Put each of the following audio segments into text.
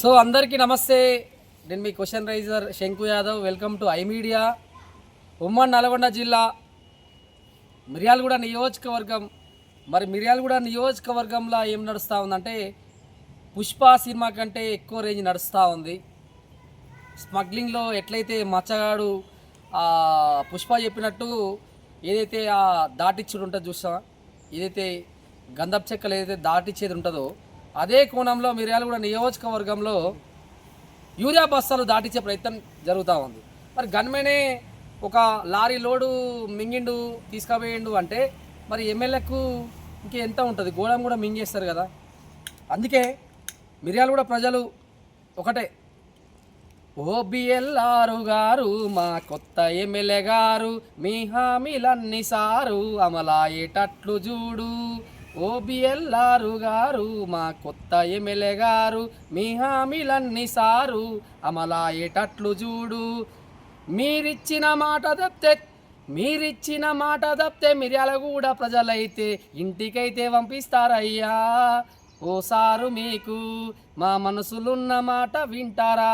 So అందరికీ నమస్తే. నేను మీ question raiser Shanku Yadav. Welcome to I media. ఉమ్మడి నల్గొండ జిల్లా మిర్యాలగూడ నియోజకవర్గం. మరి మిర్యాలగూడ నియోజకవర్గంలో ఏం నడుస్తూ ఉందంటే పుష్ప సినిమా కంటే ఎక్కువ రేంజ్ నడుస్తూ ఉంది. స్మగ్లింగ్లో ఎట్లయితే మచ్చగాడు పుష్ప చెప్పినట్టు ఏదైతే ఆ దాటిచ్చుడు ఉంటుందో చూసా ఏదైతే గంధపు చెక్కలు ఏదైతే దాటిచ్చేది ఉంటుందో అదే కోణంలో మిర్యాలగూడ నియోజకవర్గంలో యూరియా బస్తాలు దాటించే ప్రయత్నం జరుగుతూ ఉంది. మరి గన్మెనే ఒక లారీ లోడు మింగిండు తీసుకుపోయిండు అంటే మరి ఎమ్మెల్యేకు ఇంకే ఎంత ఉంటుంది? గోళం కూడా మింగేస్తారు కదా. అందుకే మిర్యాలగూడ ప్రజలు ఒకటే. ఓబిఎల్ఆరు గారు మా కొత్త ఎమ్మెల్యే గారు మీ హామీలన్నీ సారు అమలాయేటట్లు చూడు ఓబిఎల్ఆరు గారు మా కొత్త ఎమ్మెల్యే గారు మీ హామీలన్నీ సారు అమలాయేటట్లు చూడు. మీరిచ్చిన మాట తప్పితే మీరిచ్చిన మాట తప్పితే మిర్యాలగూడ ప్రజలైతే ఇంటికైతే పంపిస్తారయ్యా. ఓ సారు మీకు మా మనసులున్న మాట వింటారా?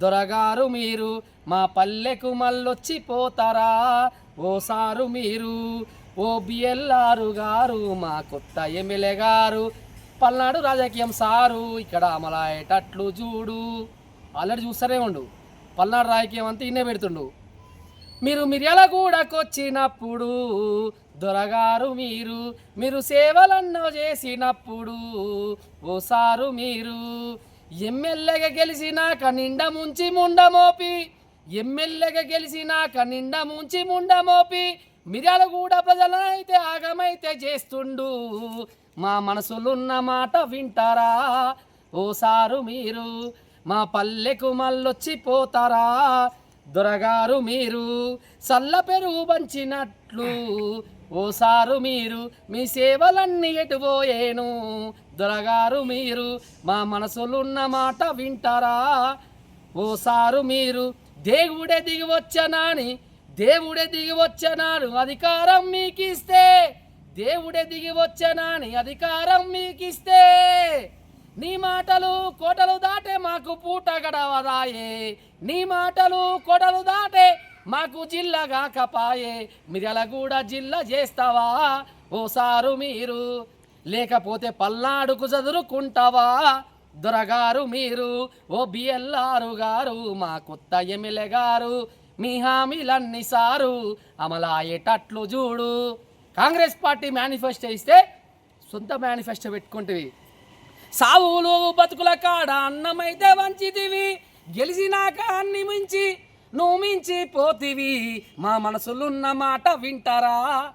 దొరగారు మీరు మా పల్లెకు మళ్ళొచ్చి పోతారా సారు మీరు ఓ గారు మా కొత్త ఎమ్మెల్యే గారు పల్నాడు రాజకీయం సారు ఇక్కడ అమలాయేటట్లు చూడు. ఆల్రెడీ చూస్తారే ఉండు. పల్నాడు రాజకీయం అంతా ఇన్నే పెడుతుండు. మీరు మిర్యాలగూడకొచ్చినప్పుడు దొరగారు మీరు మీరు సేవలన్నో చేసినప్పుడు ఓసారు మీరు ఎమ్మెల్యేగా గెలిచినాక నిండా ముంచి ముండమోపి ఎమ్మెల్యేగా గెలిచినాక నిండా ముంచి ముండమోపి మిర్యాలగూడ ప్రజలనైతే ఆగమైతే చేస్తుండు. మా మనసులున్న మాట వింటారా? ఓసారు మీరు మా పల్లెకు మళ్ళొచ్చి పోతారా? దొరగారు మీరు సల్ల పెరుగు పంచినట్లు. ఓసారు మీరు మీ సేవలన్నీ ఎటుపోయేను దొరగారు మీరు మా మనసులున్న మాట వింటారా? ఓసారు మీరు దేవుడే దిగి వచ్చనాని దేవుడే దిగి వచ్చనాడు అధికారం మీకిస్తే. దేవుడే దిగి వచ్చనాని అధికారం మీకిస్తే. నీ మాటలు కోటలు దాటే మాకు పూట గడవదాయే. నీ మాటలు కోటలు దాటే మాకు జిల్లా కాకపాయే. మిర్యాలగూడ జిల్లా చేస్తావా? ఓసారు మీరు. లేకపోతే పల్నాడుకు చదురుకుంటావా? దొరగారు మీరు. ఓ బిఎల్ఆరు గారు మా కొత్త ఎమ్మెల్యే గారు. మీ హామీలన్నీ సారు అమలాయేటట్లు చూడు. కాంగ్రెస్ పార్టీ మేనిఫెస్టో ఇస్తే సొంత మేనిఫెస్టో పెట్టుకుంటివి. సావులు బతుకుల కాడ అన్నమైతే వంచితివి. గెలిచినాక అన్ని మించి నువ్వు మించి పోతివి. మా మనసులున్న మాట వింటారా?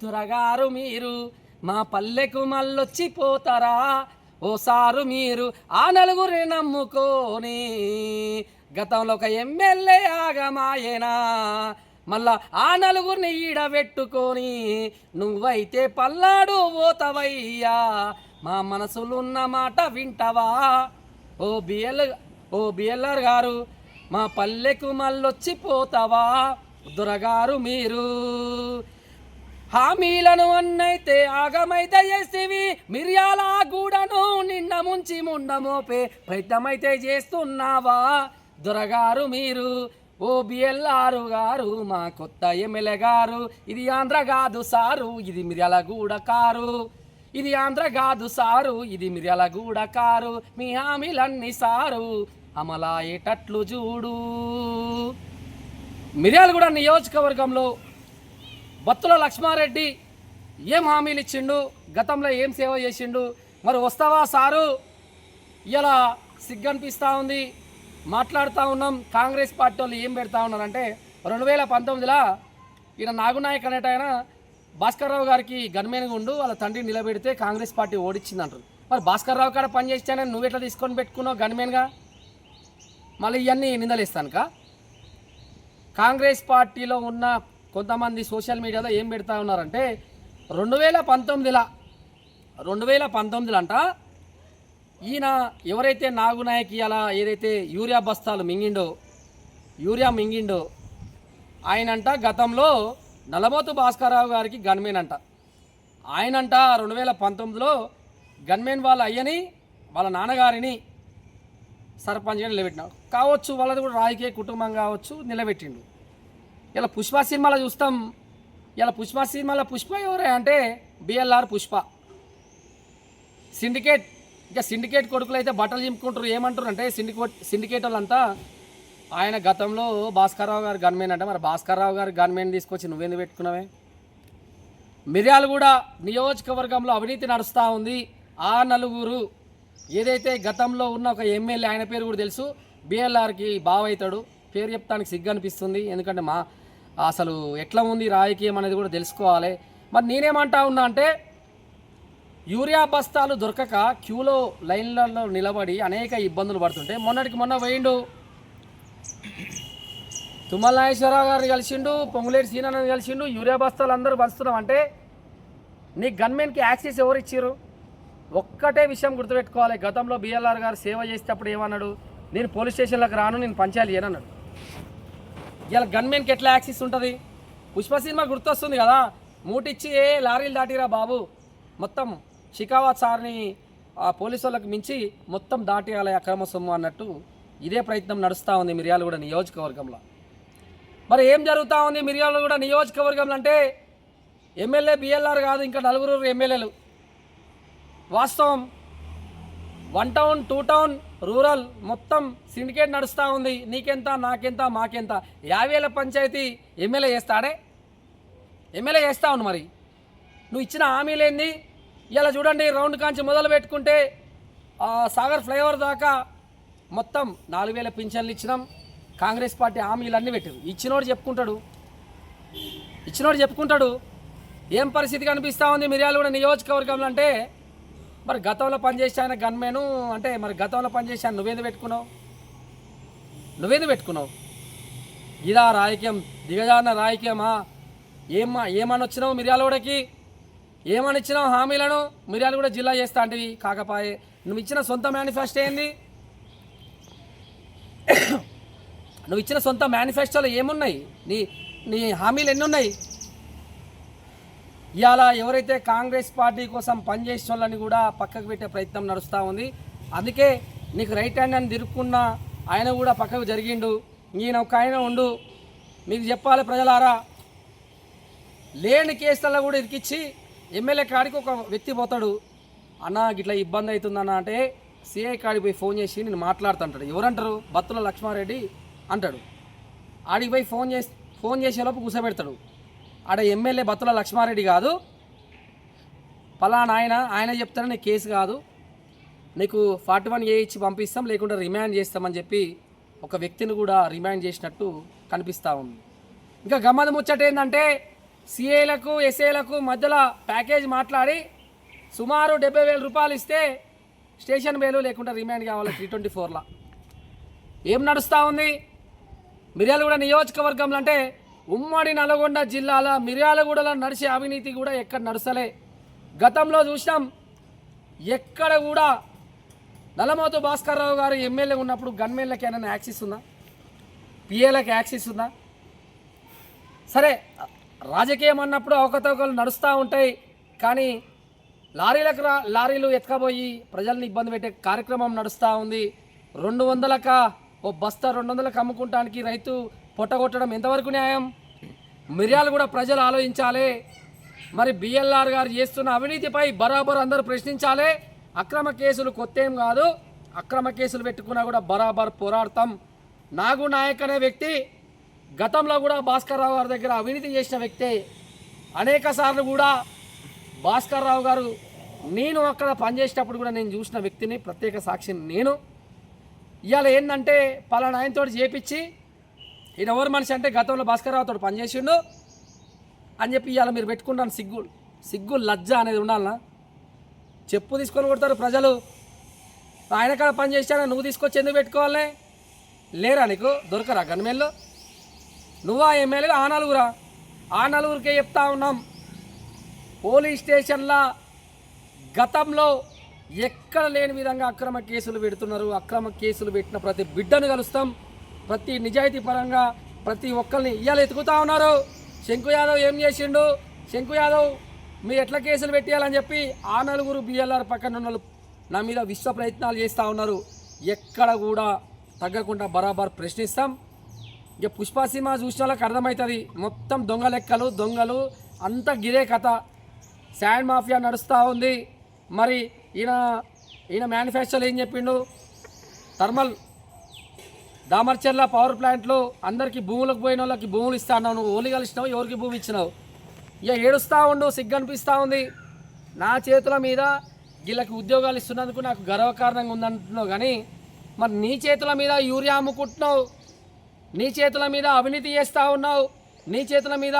త్వరగారు మీరు మా పల్లెకు మళ్ళొచ్చి పోతారా? ఓసారు మీరు ఆ నలుగురిని నమ్ముకోని గతంలో ఒక ఎమ్మెల్యే ఆగమాయేనా? మళ్ళా ఆ నలుగురిని ఈడబెట్టుకొని నువ్వైతే పల్లాడు పోతవయ్యా మా మనసులున్న మాట వింటవా? ఓ బిఎల్ ఓ బిఎల్ఆర్ గారు మా పల్లెకు మళ్ళొచ్చి పోతావా దొరగారు మీరు? హామీలను అన్నైతే ఆగమైతే చేస్తేవి మిర్యాల గూడను నిన్న ముంచి ముండమోపే ప్రయత్నమైతే చేస్తున్నావా? దొరగారు మీరు ఓ బిఎల్ఆర్ గారు మా కొత్త ఎమ్మెల్యే గారు. ఇది ఆంధ్ర కాదు సారు ఇది మిర్యాలగూడ కారు. ఇది ఆంధ్ర కాదు సారు ఇది మిర్యాలగూడ కారు. మీ హామీలన్నీ సారు అమలాయేటట్లు చూడు. మిర్యాలగూడ నియోజకవర్గంలో బత్తుల లక్ష్మారెడ్డి ఏం హామీలు ఇచ్చిండు గతంలో ఏం సేవ చేసిండు మరి వస్తావా సారు? ఇలా సిగ్గనిపిస్తూ ఉంది. మాట్లాడుతూ ఉన్నాం. కాంగ్రెస్ పార్టీ వాళ్ళు ఏం పెడతా ఉన్నారంటే రెండు వేల పంతొమ్మిదిలో ఈయన నాగునాయక్ అనేట ఆయన భాస్కర్రావు గారికి గన్మేన్గా ఉండు వాళ్ళ తండ్రి నిలబెడితే కాంగ్రెస్ పార్టీ ఓడించింది అంటారు మరి భాస్కర్రావు కాడ పని చేస్తానని నువ్వు ఎట్లా తీసుకొని పెట్టుకున్నావు గన్మేన్గా మళ్ళీ ఇవన్నీ నిందలేస్తానుకా? కాంగ్రెస్ పార్టీలో ఉన్న కొంతమంది సోషల్ మీడియాలో ఏం పెడతా ఉన్నారంటే రెండు వేల పంతొమ్మిదిలో రెండు వేల పంతొమ్మిదిలో అంట ఈయన ఎవరైతే నాగునాయక్ ఇలా ఏదైతే యూరియా బస్తాలు మింగిండో యూరియా మింగిండో ఆయనంట గతంలో నలమోతు భాస్కరరావు గారికి గన్మేన్ అంట. ఆయనంట రెండు వేల పంతొమ్మిదిలో గన్మేన్ వాళ్ళ అయ్యని వాళ్ళ నాన్నగారిని సర్పంచ్గా నిలబెట్టినాడు కావచ్చు వాళ్ళది కూడా రాజకీయ కుటుంబం కావచ్చు నిలబెట్టిండు. ఇలా పుష్ప సినిమాలో చూస్తాం. ఇలా పుష్ప సినిమాలో పుష్ప ఎవరే అంటే బిఎల్ఆర్ పుష్ప. సిండికేట్ ఇంకా సిండికేట్ కొడుకులు అయితే బట్టలు చింపుకుంటారు. ఏమంటారు అంటే సిండికేట్ సిండికేట్ వాళ్ళంతా ఆయన గతంలో భాస్కర్రావు గారు గన్మెన్ అంటే మరి భాస్కర్రావు గారు గన్మెన్ తీసుకొచ్చి నువ్వెందుకు పెట్టుకున్నావే? మిర్యాలగూడ నియోజకవర్గంలో అవినీతి నడుస్తూ ఉంది. ఆ నలుగురు ఏదైతే గతంలో ఉన్న ఒక ఎమ్మెల్యే ఆయన పేరు కూడా తెలుసు. బిఎల్ఆర్కి బావ అవుతాడు పేరు చెప్తానికి సిగ్గు అనిపిస్తుంది ఎందుకంటే మా అసలు ఎట్లా ఉంది రాజకీయం అనేది కూడా తెలుసుకోవాలి. మరి నేనేమంటా ఉన్నా అంటే యూరియా బస్తాలు దొరకక క్యూలో లైన్లలో నిలబడి అనేక ఇబ్బందులు పడుతుంటే మొన్నటికి మొన్న పోయిండు. తుమ్మల నాగేశ్వరరావు గారిని కలిసిండు పొంగులేటి సీనాన్ని కలిసిండు యూరియా బస్తాలు అందరూ పంచుతున్నాం అంటే నీ గన్మెన్కి యాక్సెస్ ఎవరు ఇచ్చారు ఒక్కటే విషయం గుర్తుపెట్టుకోవాలి. గతంలో బిఎల్ఆర్ గారు సేవ చేసేటప్పుడు ఏమన్నాడు? నేను పోలీస్ స్టేషన్లకు రాను నేను పంచాలి ఏనన్నాడు ఇలా గన్మెన్కి ఎట్లా యాక్సెస్ ఉంటుంది? పుష్ప సినిమా గుర్తొస్తుంది కదా? మూటిచ్చి ఏ లారీలు దాటిరా బాబు. మొత్తం షికావత్ సార్ని ఆ పోలీసు వాళ్ళకి మించి మొత్తం దాటియాలి అక్రమ సొమ్ము అన్నట్టు ఇదే ప్రయత్నం నడుస్తూ ఉంది మిర్యాలగూడ నియోజకవర్గంలో. మరి ఏం జరుగుతూ ఉంది మిర్యాలగూడ నియోజకవర్గంలో అంటే ఎమ్మెల్యే బిఎల్ఆర్ కాదు ఇంకా నలుగురు ఎమ్మెల్యేలు. వాస్తవం one town two town rural మొత్తం సిండికేట్ నడుస్తూ ఉంది. నీకెంత నాకెంత మాకెంత? యాభైల పంచాయతీ ఎమ్మెల్యే చేస్తాడే? ఎమ్మెల్యే చేస్తా మరి. నువ్వు ఇచ్చిన హామీలేంది? ఇలా చూడండి రౌండ్ కాంచి మొదలు పెట్టుకుంటే సాగర్ ఫ్లైఓవర్ దాకా మొత్తం నాలుగు వేల పింఛన్లు ఇచ్చినాం. కాంగ్రెస్ పార్టీ హామీలన్నీ పెట్టారు ఇచ్చినోడు చెప్పుకుంటాడు. ఇచ్చినోడు చెప్పుకుంటాడు. ఏం పరిస్థితి కనిపిస్తూ ఉంది మిర్యాలు కూడా నియోజకవర్గంలో అంటే మరి గతంలో పనిచేసే ఆయన గన్మేను అంటే మరి గతంలో పనిచేసే ఆయన నువ్వేందు పెట్టుకున్నావు? నువ్వేందు పెట్టుకున్నావు? ఇదా రాజకీయం దిగజారిన రాజకీయమా? ఏమా ఏమని వచ్చినావు మిర్యాలగూడకి? ఏమని ఇచ్చినావు హామీలను కూడా జిల్లా చేస్తా అంటే కాకపాయే. నువ్వు ఇచ్చిన సొంత మేనిఫెస్టో ఏంది? నువ్వు ఇచ్చిన సొంత మేనిఫెస్టోలో ఏమున్నాయి? నీ నీ హామీలు ఎన్ని ఉన్నాయి ఇవాళ ఎవరైతే కాంగ్రెస్ పార్టీ కోసం పనిచేసిన వాళ్ళని కూడా పక్కకు పెట్టే ప్రయత్నం నడుస్తూ ఉంది. అందుకే నీకు రైట్ హ్యాండ్ అని తిరుక్కున్న ఆయన కూడా పక్కకు జరిగిండు. ఈయన ఒక ఆయన ఉండు. మీకు చెప్పాలి ప్రజలారా. లేని కేసులలో కూడా ఇరికిచ్చి ఎమ్మెల్యే కాడికి ఒక వ్యక్తి పోతాడు అన్న గిట్లా ఇబ్బంది అవుతుందన్న అంటే సిఐ కాడికి పోయి ఫోన్ చేసి నేను మాట్లాడుతుంటాడు. ఎవరంటారు? బత్తుల లక్ష్మారెడ్డి అంటాడు. ఆడికి పోయి ఫోన్ చేసి ఫోన్ చేసేలోపు కూర్చోబెడతాడు ఆడ ఎమ్మెల్యే బత్తుల లక్ష్మారెడ్డి కాదు. పలానా ఆయన ఆయన చెప్తానే నీకు కేసు కాదు. నీకు ఫార్టీ వన్ ఏ ఇచ్చి పంపిస్తాం లేకుంటే రిమాండ్ చేస్తామని చెప్పి ఒక వ్యక్తిని కూడా రిమాండ్ చేసినట్టు కనిపిస్తూ ఉంది. ఇంకా గమ్మది ముచ్చట ఏంటంటే సిఏలకు ఎస్ఏలకు మధ్యలో ప్యాకేజ్ మాట్లాడి సుమారు డెబ్బై వేల రూపాయలు ఇస్తే స్టేషన్ బేలు లేకుండా రిమాండ్ కావాలి త్రీ ట్వంటీ ఫోర్లో. ఏం నడుస్తూ ఉంది? మిర్యాలగూడ నియోజకవర్గంలో అంటే ఉమ్మడి నల్గొండ జిల్లాల మిర్యాలగూడలో నడిచే అవినీతి కూడా ఎక్కడ నడుస్తలే. గతంలో చూసినాం ఎక్కడ కూడా నల్లమోతు భాస్కర్రావు గారు ఎమ్మెల్యే ఉన్నప్పుడు గన్మెన్లకి ఏమైనా యాక్సిస్ ఉందా? పిఏలకు యాక్సిస్ ఉందా? సరే రాజకీయం అన్నప్పుడు అవకతవకలు నడుస్తూ ఉంటాయి. కానీ లారీలకు రా లారీలు ఎత్తుకపోయి ప్రజల్ని ఇబ్బంది పెట్టే కార్యక్రమం నడుస్తూ ఉంది. రెండు వందలక ఓ బస్తా రెండు వందలకు అమ్ముకుంటానికి రైతు పొట్టగొట్టడం ఎంతవరకు న్యాయం? మిర్యాలు కూడా ప్రజలు ఆలోచించాలి. మరి బిఎల్ఆర్ గారు చేస్తున్న అవినీతిపై బరాబర్ అందరూ ప్రశ్నించాలి. అక్రమ కేసులు కొత్తేం కాదు. అక్రమ కేసులు పెట్టుకున్నా కూడా బరాబర్ పోరాడతాం. నాగు నాయక్ అనే వ్యక్తి గతంలో కూడా భాస్కర్ రావు గారి దగ్గర అవినీతి చేసిన వ్యక్తే అనేక సార్లు కూడా భాస్కర్ రావు గారు నేను అక్కడ పనిచేసేటప్పుడు కూడా నేను చూసిన వ్యక్తిని ప్రత్యేక సాక్షిని నేను. ఇవాళ ఏంటంటే పలానా ఆయనతో చేపించి ఈయన ఎవరు మనిషి అంటే గతంలో భాస్కర్ రావుతో పనిచేసిండు అని చెప్పి ఇవాళ మీరు పెట్టుకుంటాను. సిగ్గు సిగ్గు లజ్జ అనేది ఉండాలనా? చెప్పు తీసుకొని కొడతారు ప్రజలు. ఆయన కాడ పని చేశాను నువ్వు తీసుకొచ్చి ఎందుకు పెట్టుకోవాలి? లేరా నీకు? దొరకరా గన్మేళ్ళు నువ్వా ఎమ్మెల్యే ఆ నలుగురా? ఆ నలుగురికే చెప్తా ఉన్నాం. పోలీస్ స్టేషన్ల గతంలో ఎక్కడ లేని విధంగా అక్రమ కేసులు పెడుతున్నారు. అక్రమ కేసులు పెట్టిన ప్రతి బిడ్డను కలుస్తాం. ప్రతి నిజాయితీ పరంగా ప్రతి ఒక్కరిని ఇవాళ ఎతుకుతా ఉన్నారు. శంకు యాదవ్ ఏం చేసిండు? శంకు యాదవ్ మీరు ఎట్లా కేసులు పెట్టేయాలని చెప్పి ఆ నలుగురు బిఎల్ఆర్ పక్కన ఉన్న వాళ్ళు నా మీద విశ్వ ప్రయత్నాలు చేస్తూ ఉన్నారు. ఎక్కడ కూడా తగ్గకుండా బరాబర్ ప్రశ్నిస్తాం. ఇక పుష్ప సినిమా చూసిన వాళ్ళకి అర్థమవుతుంది. మొత్తం దొంగ లెక్కలు దొంగలు అంత గిరే కథ. శాండ్ మాఫియా నడుస్తూ ఉంది. మరి ఈయన ఈయన మ్యానుఫ్యాక్చర్ ఏం చెప్పిండు? థర్మల్ దామర్చర్ల పవర్ ప్లాంట్లో అందరికీ భూములకు పోయిన వాళ్ళకి భూములు ఇస్తా అన్నావు. నువ్వు ఓలి కలిసినావు ఎవరికి భూమి ఇచ్చినావు? ఇక ఏడుస్తూ ఉండు సిగ్గనిపిస్తూ ఉంది. నా చేతుల మీద వీళ్ళకి ఉద్యోగాలు ఇస్తున్నందుకు నాకు గర్వకారణంగా ఉందంటున్నావు. కానీ మరి నీ చేతుల మీద యూరియా అమ్ముకుంటున్నావు. నీ చేతుల మీద అవినీతి చేస్తూ ఉన్నావు. నీ చేతుల మీద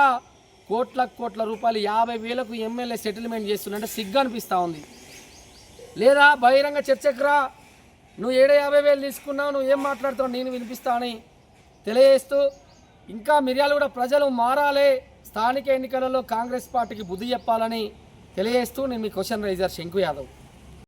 కోట్ల కోట్ల రూపాయలు యాభై వేలకు ఎమ్మెల్యే సెటిల్మెంట్ చేస్తున్నట్టే సిగ్గు అనిపిస్తూ ఉంది. లేదా బహిరంగ చర్చకురా నువ్వు ఏడు యాభై వేలు తీసుకున్నావు నువ్వు ఏం మాట్లాడుతావు నేను వినిపిస్తా అని తెలియజేస్తూ ఇంకా మిర్యాలు కూడా ప్రజలు మారాలే. స్థానిక ఎన్నికలలో కాంగ్రెస్ పార్టీకి బుద్ధి చెప్పాలని తెలియజేస్తూ నేను మీ క్వశ్చన్ రైజర్ శంకు యాదవ్.